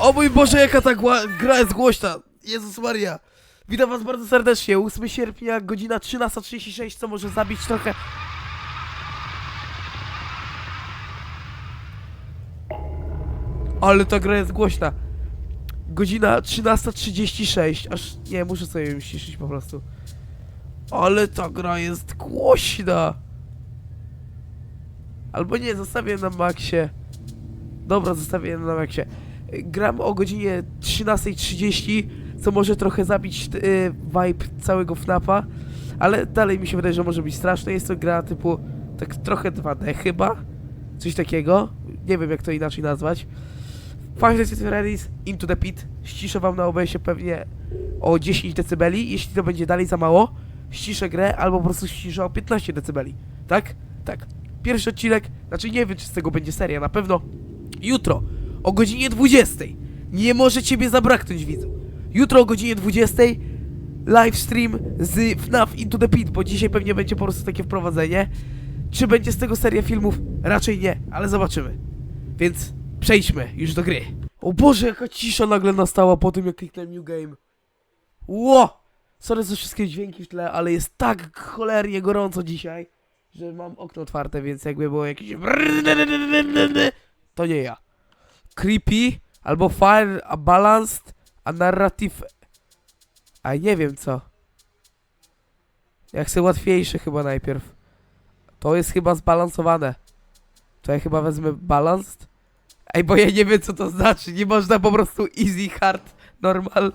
O mój Boże, jaka ta gra jest głośna! Jezus Maria! Witam was bardzo serdecznie, 8 sierpnia, godzina 13.36, co może zabić trochę... Ale ta gra jest głośna. Godzina 13.36, aż nie, muszę sobie ją ściszyć po prostu. Ale ta gra jest głośna! Albo nie, zostawię na maksie. Dobra, zostawię na maksie. Gram o godzinie 13.30, co może trochę zabić y, vibe całego FNAFa, ale dalej mi się wydaje, że może być straszne. Jest to gra typu tak trochę 2D chyba, coś takiego. Nie wiem jak to inaczej nazwać. Five Nights at Freddy's Into the Pit. Ściszę wam na OBS-ie pewnie o 10 dB. Jeśli to będzie dalej za mało, ściszę grę albo po prostu ściszę o 15 dB. Tak? Tak. Pierwszy odcinek, znaczy nie wiem czy z tego będzie seria, na pewno jutro o godzinie 20. Nie może ciebie zabraknąć widzu. Jutro o godzinie 20 live stream z FNAF Into the Pit, bo dzisiaj pewnie będzie po prostu takie wprowadzenie. Czy będzie z tego seria filmów? Raczej nie, ale zobaczymy. Więc przejdźmy już do gry. O Boże, jaka cisza nagle nastała po tym jak kliknąłem New Game. Ło! Sorry za wszystkie dźwięki w tle, ale jest tak cholernie gorąco dzisiaj, że mam okno otwarte, więc jakby było jakieś... To nie ja. Creepy, albo Fire, a Balanced, a Narrative... A nie wiem co. Ja chcę łatwiejsze chyba najpierw. To jest chyba zbalansowane. To ja chyba wezmę Balanced. Ej, bo ja nie wiem co to znaczy. Nie można po prostu easy, hard, normal.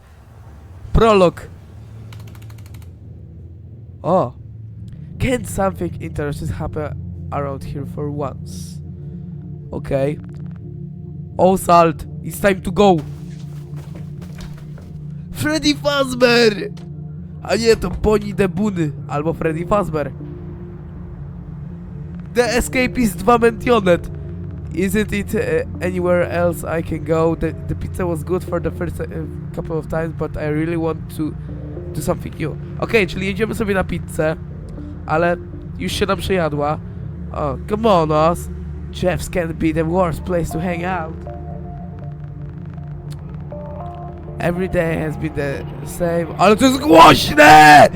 Prolog. O. Can something interesting happen around here for once? Okay. Oh, Salt, it's time to go. Freddy Fazbear! A nie, to Bonnie de Buny, albo Freddy Fazbear. The escape is dwa mentioned. Isn't it uh, anywhere else I can go? The, the pizza was good for the first uh, couple of times, but I really want to do something new. Okej, czyli jedziemy sobie na pizzę, ale już się nam przejadła. Oh, come on, us. Jeff's can be the worst place to hang out. Every day has been the same. Ale to jest głośne!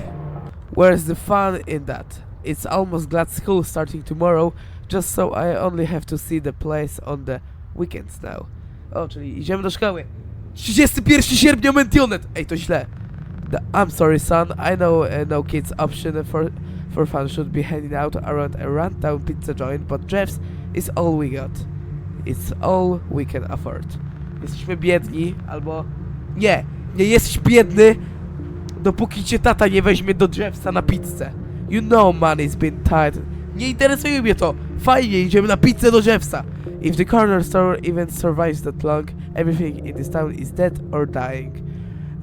Where's the fun in that? It's almost glad school starting tomorrow, just so I only have to see the place on the weekends now. O, czyli idziemy do szkoły. 31 sierpnia mentioned! Ej, to źle. The, I'm sorry, son. I know uh, no kids option for for fun should be hanging out around a rundown pizza joint, but Jeff's is all we got. It's all we can afford. Jesteśmy biedni, albo... Nie, nie jesteś biedny, dopóki cię tata nie weźmie do Jeffsa na pizzę. You know money's been tight. Nie interesuje mnie to. Fajnie, idziemy na pizzę do Jeffsa. If the corner store even survives that long, everything in this town is dead or dying.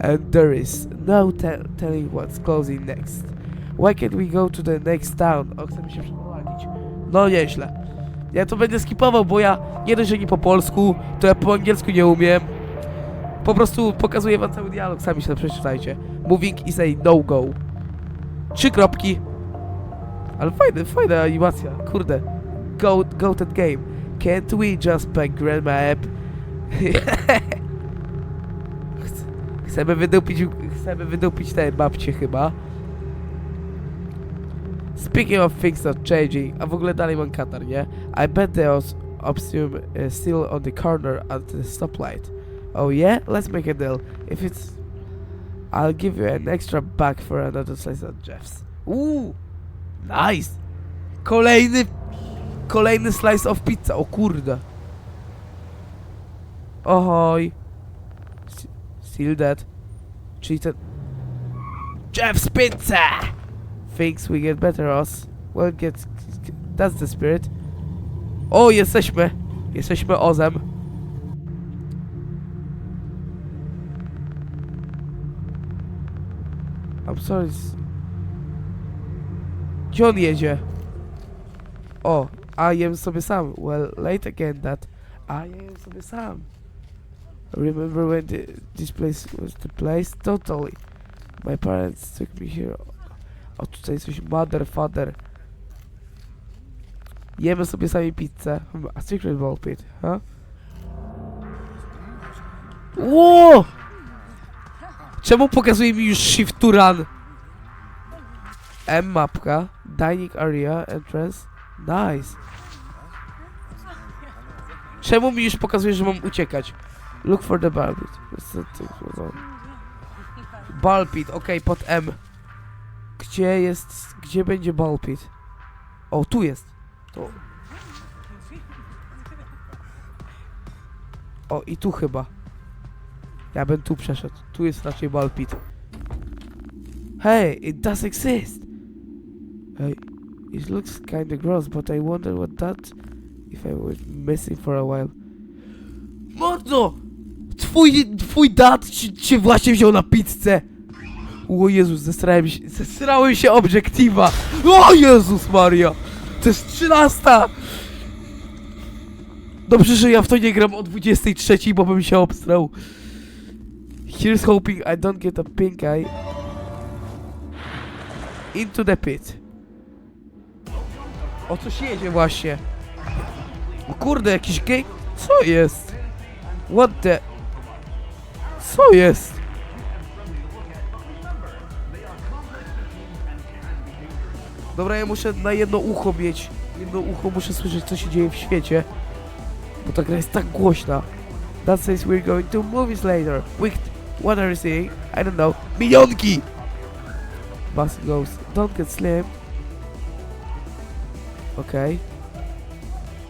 And there is no te telling what's closing next. Why can't we go to the next town? O, chcemy się przeprowadzić. No nieźle. Ja to będę skipował, bo ja nie dość, że nie po polsku, to ja po angielsku nie umiem. Po prostu pokazuję wam cały dialog, sami się to przeczytajcie. Moving is a no-go. Trzy kropki. Ale fajne, fajna animacja, kurde. Go, go that game. Can't we just pack grandma app? Chce- Chcemy wydupić, chcemy wydupić te babcie chyba. Speaking of things not changing, a w ogóle dalej mam katar, nie? I bet they was obsume uh, still on the corner at the stoplight. Oh yeah? Let's make a deal. If it's... I'll give you an extra buck for another slice of Jeff's. Uuu! Nice! Kolejny... Kolejny slice of pizza, o kurde. Ohoj. S- Still dead. Ten... Jeff's Pizza! Thinks we get better us. Well, get... That's the spirit. O, jesteśmy! Jesteśmy Ozem. I'm sorry. Gdzie on oh, jedzie? O, a jem sobie sam. Well, late again that. A ja jem sobie sam. Remember when the, this place was the place? Totally. My parents took me here. O, tutaj coś mother, father. Jemy sobie sami pizzę. A secret ball pit, huh? Ło! Czemu pokazuje mi już shift to run? M mapka, dining area, entrance, nice. Czemu mi już pokazuje, że mam uciekać? Look for the ball pit. Ball pit, okej, pod M. Gdzie jest, gdzie będzie ball pit? O, tu jest. O, i tu chyba. Ja bym tu przeszedł. Tu jest raczej ball pit. Hey, it does exist. Hey, it looks kinda gross, but I wonder what that if I was missing for a while. Mordo! Twój, twój dad ci, cię właśnie wziął na pizzę! O Jezus, zesrałem się, zesrałem się obiektywa! O Jezus Maria! To jest 13! Dobrze, że ja w to nie gram o 23, bo bym się obstrał. Here's hoping I don't get a pink eye. Into the pit. O coś jedzie właśnie. O kurde, jakiś gej... Co jest? What the... Co jest? Dobra, ja muszę na jedno ucho mieć. Jedno ucho muszę słyszeć, co się dzieje w świecie. Bo ta gra jest tak głośna. That says we're going to movies later. Wait, what are you saying? I don't know. Milionki! Bus goes, don't get slim. Okej.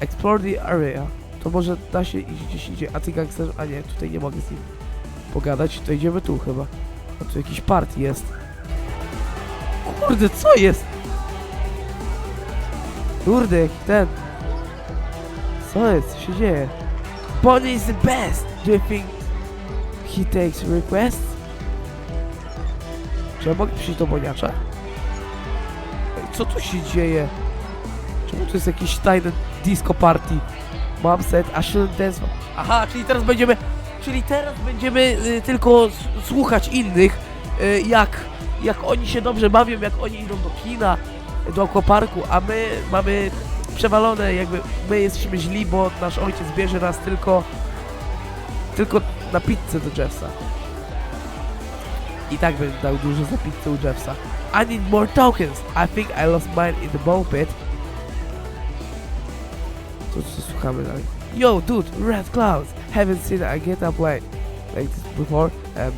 Explore the area. To może da się iść gdzieś indziej. A ty gangster... A nie, tutaj nie mogę z nim pogadać. To idziemy tu chyba. A tu jakiś party jest. Kurde, co jest? Kurde, jaki ten... Co jest? Co się dzieje? Bonnie is the best! Do you think he takes requests? Czy ja mogę przyjść do Boniacza? Ej, co tu się dzieje? Czemu to jest jakiś tajny disco party? Mom said I shouldn't dance. Aha, czyli teraz będziemy... Czyli teraz będziemy y, tylko słuchać innych, y, jak, jak oni się dobrze bawią, jak oni idą do kina, do aquaparku, a my mamy przewalone, jakby my jesteśmy źli, bo nasz ojciec bierze nas tylko tylko na pizzę do Jeffsa. I tak bym dał dużo za pizzę u Jeffsa. I need more tokens. I think I lost mine in the ball pit. To co słuchamy dalej. Yo, dude, Red Clouds. Haven't seen a get up like, like this before. Um,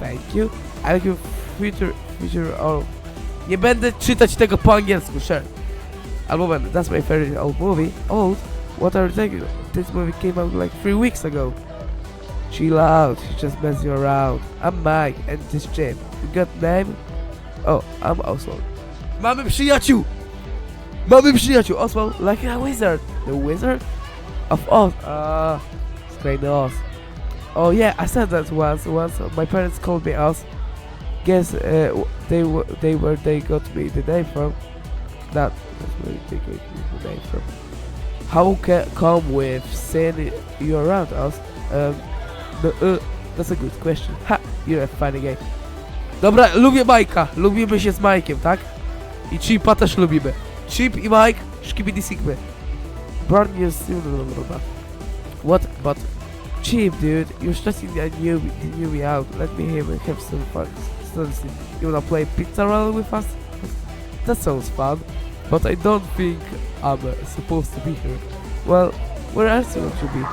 thank you. I like your future, future or... Nie będę czytać tego po angielsku, sure. Albo będę. That's my favorite old movie. Old? What are you thinking? This movie came out like three weeks ago. Chill out, she's just messing around. I'm Mike, and this Jim. You got name? Oh, I'm Oswald. Mamy przyjaciół! Mamy przyjaciół! Oswald, like a wizard. The wizard? Of Oz. Ah, uh, Oz. Oh yeah, I said that once. Once my parents called me Oz. Guess uh, they were they were they got me the name from. That that's where they got me the name from. How ca- come with seeing you around us? Um, no, uh, that's a good question. Ha, you're a funny guy. Dobra, lubię Majka. Lubimy się z Majkiem, tak? I Chipa też lubimy. Chip i Mike, szkibidi sigmy. Brand new. What? But Chip, dude, you're stressing the new, the new me out. Let me hear have some fun. Seriously, You wanna play pizza roll with us? That sounds fun. But I don't think I'm uh, supposed to be here. Well, where else would you be?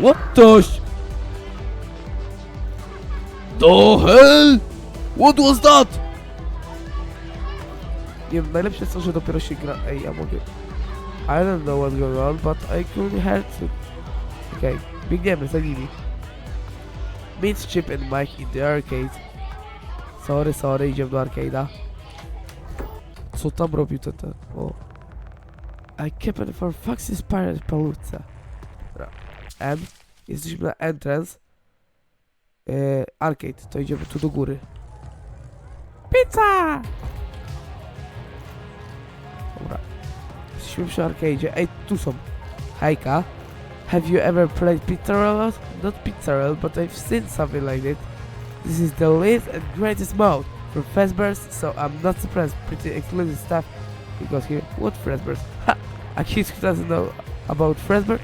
What the sh- The hell? What was that? Nie wiem, najlepsze jest to, że dopiero się gra... Ej, ja mogę... I don't know what's going on, but I couldn't help it. Okej, okay, biegniemy za nimi. Meet Chip and Mike in the arcade. Sorry, sorry, idziemy do arcade'a. Co tam robił ten, ten? O. I kept it for Foxy's Pirate Palooza. M. Jesteśmy na entrance. E, arcade, to idziemy tu do góry. Pizza! Dobra. Jesteśmy przy arcade'zie. Ej, tu są. Hejka. Have you ever played Roll? Not Pizza but I've seen something like it. This is the latest and greatest mode from Fazbear's, so I'm not surprised. Pretty exclusive stuff Because here. What Fazbear's? Ha! A kid who doesn't know about Fazbear?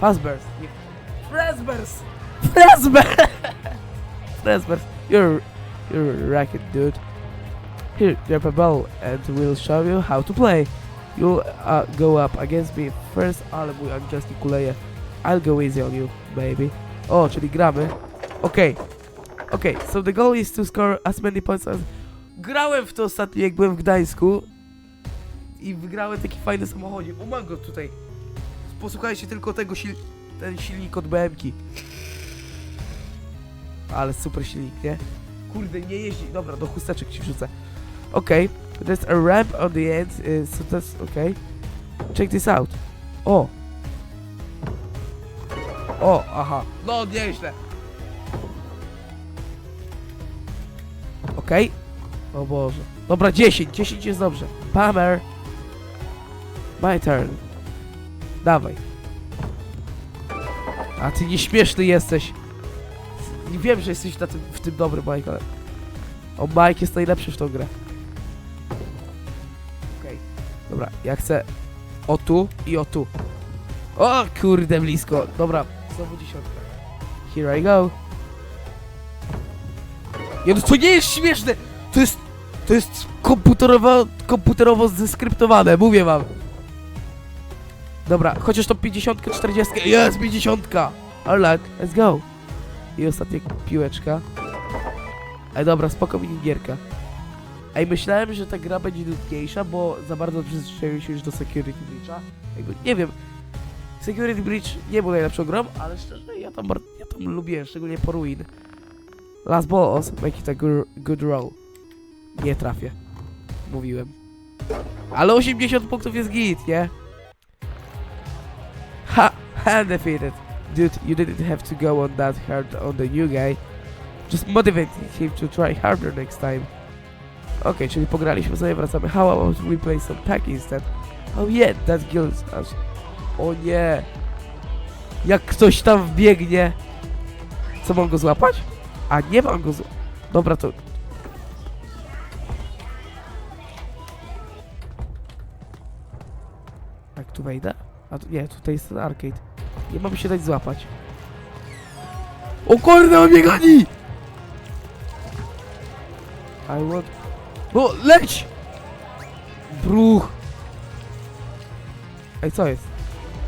Fazbear's. Fresbers! Fresber! Fresbers, you're, you're a racket, dude. Here, grab a ball and we'll show you how to play. You'll uh, go up against me first, ale mój angielski kuleje. I'll go easy on you, baby. O, czyli gramy. Okej. Okej, so the goal is to score as many points as... Grałem w to ostatnio, jak byłem w Gdańsku. I wygrałem taki fajny samochodzie. O, mam go tutaj. Posłuchajcie tylko tego sil... ten silnik od BM-ki. Ale super silnik, nie? Kurde, nie jeździ. Dobra, do chusteczek ci wrzucę. Okej, there's a ramp on the end, uh, so that's okay. Check this out. O! O, aha. No, nieźle. Okej. O Boże. Dobra, 10. 10 jest dobrze. Bummer. My turn. Dawaj. A ty nieśmieszny jesteś. Nie wiem, że jesteś na tym, w tym dobry, Mike, ale... O, Mike jest najlepszy w tą grę. Okej. Dobra, ja chcę o tu i o tu. O kurde, blisko. Dobra, znowu dziesiątka. Here I go. Nie, no to nie jest śmieszne! To jest... To jest komputerowo, komputerowo zeskryptowane, mówię wam. Dobra, chociaż to 50, 40. Jest 50! Alright, let's go. I ostatnia piłeczka. Ej, dobra, spoko minigierka. Ej, myślałem, że ta gra będzie nudniejsza, bo za bardzo przyzwyczaiłem się już do Security Breacha. Jakby, nie wiem, Security Breach nie był najlepszą grą, ale szczerze, ja tam, ja tam lubię, szczególnie po Ruin. Last Boss, make it a good, good roll. Nie trafię. Mówiłem. Ale 80 punktów jest git, nie? Ha! Undefeated. Dude, you didn't have to go on that hard on the new guy. Just motivate him to try harder next time. Okej, czyli pograliśmy sobie, wracamy. How about we play some tag instead? Oh yeah, that kills us. O nie! Jak ktoś tam wbiegnie... Co, mam go złapać? A, nie mam go złapać. Dobra, to... Jak tu wejdę? A tu, nie, tutaj jest ten arcade. Nie mam się dać złapać. O kurde, on mnie! I want... O, leć! Bruch! Ej, co jest?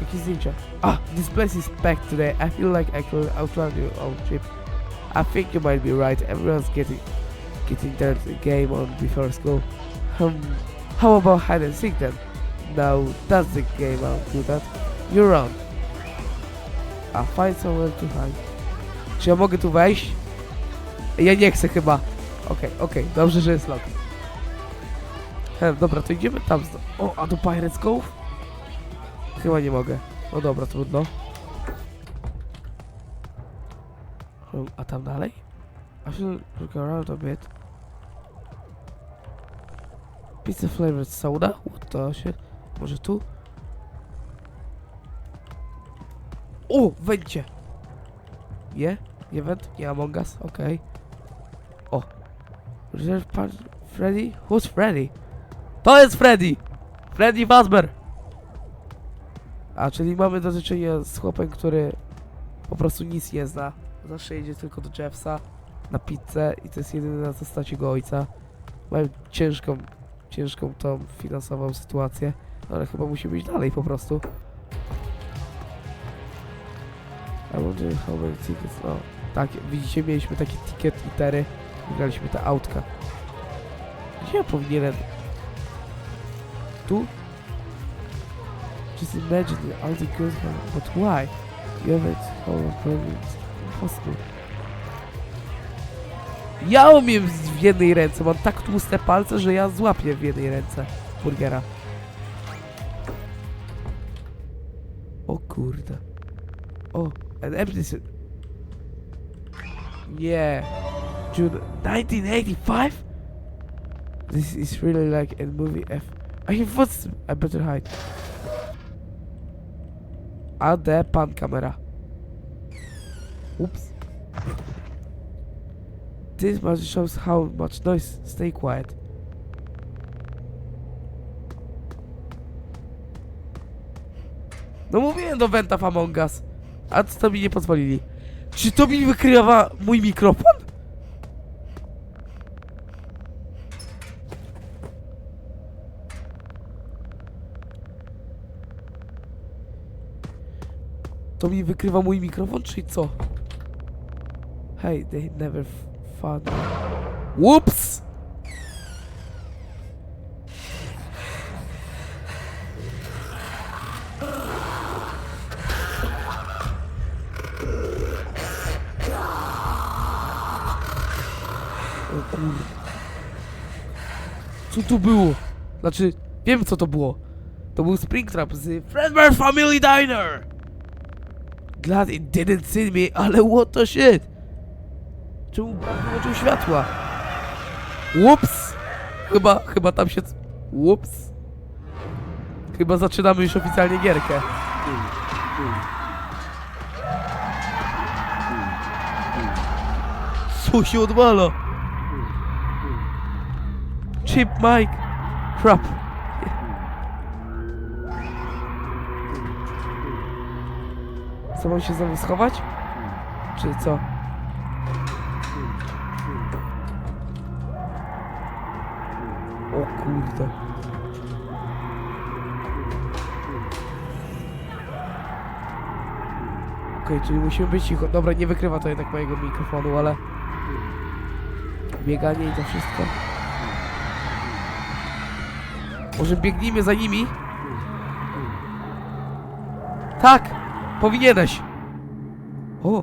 Jakieś zdjęcia. Ah, this place is packed today. I feel like I could outrun you on trip. I think you might be right. Everyone's getting getting their game on before school. Um, how about hide and seek then? No, that's the game. I'll do that. You're wrong. I'll find somewhere to hide. Czy ja mogę tu wejść? Ja nie chcę chyba. Okej, okej, dobrze, że jest lock. He, dobra, to idziemy tam. O, a do Pirates Cove? Chyba nie mogę. No dobra, trudno. Hmm, A tam dalej? I should look around a bit. Pizza flavored soda? What the shit? Może tu? O, wejdzie! Nie? Nie węd? Nie Among Us? Okej. O. Reserve part Freddy? Who's Freddy? To jest Freddy! Freddy Fazbear! A, czyli mamy do czynienia z chłopem, który po prostu nic nie zna. Zawsze jedzie tylko do Jeffsa na pizzę i to jest jedyne co stać jego ojca. Mają ciężką, ciężką tą finansową sytuację, ale chyba musimy iść dalej po prostu. I wonder how many tickets, no. Tak, widzicie, mieliśmy takie ticket litery, wygraliśmy te autka. Gdzie ja powinienem? Tu? Just imagine all the good one, but why? You have it all it's impossible. Ja umiem w jednej ręce, mam tak tłuste palce, że ja złapię w jednej ręce burgera. O kurde. O, an empty s- Nie. June 1985? This is really like a movie F. I what's I better hide. AD pan kamera. Oops. This much shows how much noise. Stay quiet. No mówiłem do Venta Among Us. A co to mi nie pozwolili? Czy to mi wykrywa mój mikrofon? To mi wykrywa mój mikrofon, czy co? Hey, they never f- found me. Whoops! O kur... Co tu było? Znaczy, wiem co to było. To był Springtrap z Fredbear Family Diner! Glad it didn't see me, ale what the shit? Czemu wyłączył światła? Whoops! Chyba, chyba tam się... Whoops! Chyba zaczynamy już oficjalnie gierkę. Co się odwala? Chip Mike! Crap! Co się znowu schować? Czy co? O kurde. Okej, czyli musimy być cicho. Dobra, nie wykrywa to jednak mojego mikrofonu, ale... Bieganie i to wszystko. Może biegnijmy za nimi? Tak! Powinieneś! O!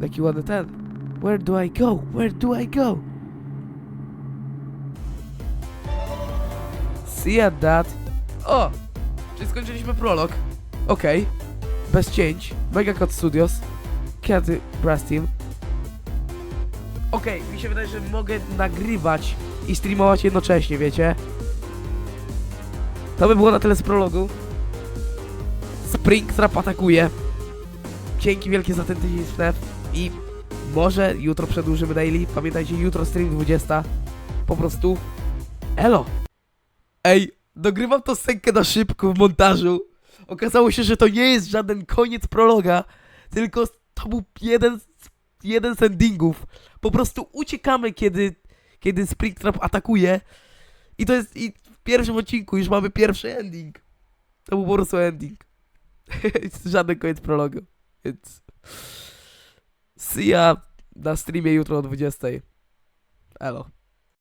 Jaki ładny ten. Where do I go? Where do I go? See ya, dad. O! Czyli skończyliśmy prolog. Okej. Bez cięć. Mega Cut Studios. Kiedy Brass Team. Okej, mi się wydaje, że mogę nagrywać i streamować jednocześnie, wiecie? To by było na tyle z prologu. Springtrap atakuje. Dzięki wielkie za ten tydzień w FNAF i może jutro przedłużymy daily. Pamiętajcie, jutro stream 20. Po prostu elo. Ej, dogrywam to scenkę na szybko w montażu. Okazało się, że to nie jest żaden koniec prologa, tylko to był jeden z, jeden z endingów. Po prostu uciekamy, kiedy, kiedy Springtrap atakuje. I to jest i w pierwszym odcinku już mamy pierwszy ending. To był po prostu ending. Żaden koniec prologu. Więc. See ya na streamie jutro o 20. Elo.